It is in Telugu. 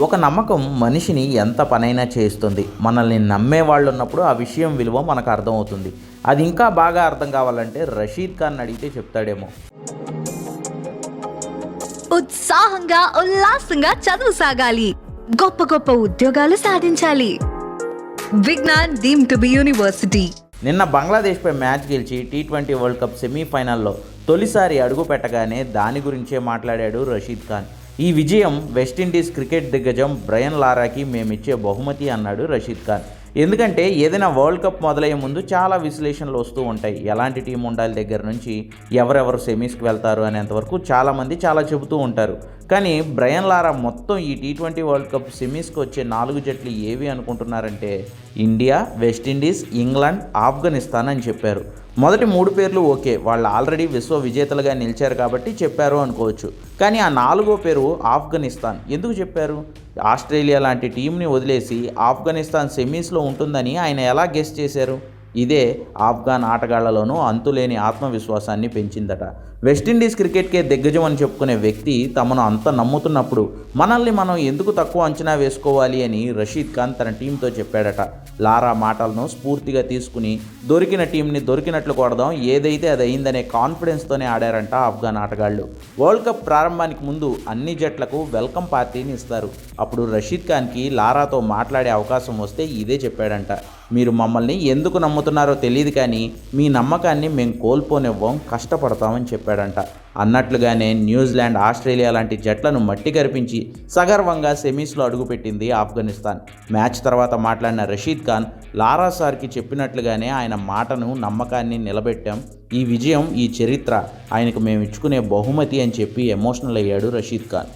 ఒక నమ్మకం మనిషిని ఎంత పనైనా చేస్తుంది. మనల్ని నమ్మే వాళ్ళు ఉన్నప్పుడు ఆ విషయం విలువ మనకు అర్థమవుతుంది. అది ఇంకా బాగా అర్థం కావాలంటే రషీద్ ఖాన్ అడిగితే చెప్తాడేమో. ఉత్సాహంగా ఉల్లాసంగా చదువు సాగాలి. గొప్ప గొప్ప ఉద్యోగాలు సాధించాలి. Vignan deemed to be university. నిన్న బంగ్లాదేశ్పై మ్యాచ్ గెలిచి టీ ట్వంటీ వరల్డ్ కప్ సెమీఫైనల్లో తొలిసారి అడుగు పెట్టగానే దాని గురించే మాట్లాడాడు రషీద్ ఖాన్. ఈ విజయం వెస్టిండీస్ క్రికెట్ దిగ్గజం బ్రయన్ లారాకి మేమిచ్చే బహుమతి అన్నాడు రషీద్ ఖాన్. ఎందుకంటే ఏదైనా వరల్డ్ కప్ మొదలయ్యే ముందు చాలా విశ్లేషణలు వస్తూ ఉంటాయి. ఎలాంటి టీం ఉండాలి దగ్గర నుంచి ఎవరెవరు సెమీస్కి వెళ్తారు అనేంతవరకు చాలామంది చాలా చెబుతూ ఉంటారు. కానీ బ్రయన్ లారా మొత్తం ఈ టీ ట్వంటీ వరల్డ్ కప్ సెమీస్కి వచ్చే నాలుగు జట్లు ఏవి అనుకుంటున్నారంటే India West Indies England Afghanistan అని చెప్పారు. మొదటి మూడు పేర్లు ఓకే వాళ్ళు ఆల్రెడీ విశ్వ విజేతలుగా నిలిచారు కాబట్టి చెప్పారు అనుకోవచ్చు. కానీ ఆ నాలుగో పేరు ఆఫ్ఘనిస్తాన్. ఎందుకు చెప్పారు? ఆస్ట్రేలియా లాంటి టీంని వదిలేసి ఆఫ్ఘనిస్తాన్ సెమీస్లో ఉంటుందని ఆయన ఎలా గెస్ట్ చేశారు? ఇదే ఆఫ్ఘాన్ ఆటగాళ్ళలోనూ అంతులేని ఆత్మవిశ్వాసాన్ని పెంచిందట. వెస్టిండీస్ క్రికెట్కే దిగ్గజం అని చెప్పుకునే వ్యక్తి తమను అంత నమ్ముతున్నప్పుడు మనల్ని మనం ఎందుకు తక్కువ అంచనా వేసుకోవాలి అని రషీద్ ఖాన్ తన టీంతో చెప్పాడట. లారా మాటలను స్ఫూర్తిగా తీసుకుని దొరికిన టీంని దొరికినట్లు కొడదాం ఏదైతే అది అయిందనే కాన్ఫిడెన్స్తోనే ఆడారంట ఆఫ్ఘాన్ ఆటగాళ్ళు వరల్డ్ కప్ ప్రారంభానికి ముందు అన్ని జట్లకు వెల్కమ్ పార్టీని ఇస్తారు. అప్పుడు రషీద్ ఖాన్కి లారాతో మాట్లాడే అవకాశం వస్తే ఇదే చెప్పాడంట. మీరు మమ్మల్ని ఎందుకు నమ్ముతున్నారో తెలియదు కానీ మీ నమ్మకాన్ని మేము కోల్పోనివ్వం కష్టపడతామని చెప్పాడంట. అన్నట్లుగానే న్యూజిలాండ్ ఆస్ట్రేలియా లాంటి జట్లను మట్టి కరిపించి సగర్వంగా సెమీస్లో అడుగుపెట్టింది ఆఫ్ఘనిస్తాన్. మ్యాచ్ తర్వాత మాట్లాడిన రషీద్ ఖాన్ లారా సార్కి చెప్పినట్లుగానే ఆయన మాటను నమ్మకాన్ని నిలబెట్టాం. ఈ విజయం ఈ చరిత్ర ఆయనకు మేము ఇచ్చుకునే బహుమతి అని చెప్పి ఎమోషనల్ అయ్యాడు రషీద్ ఖాన్.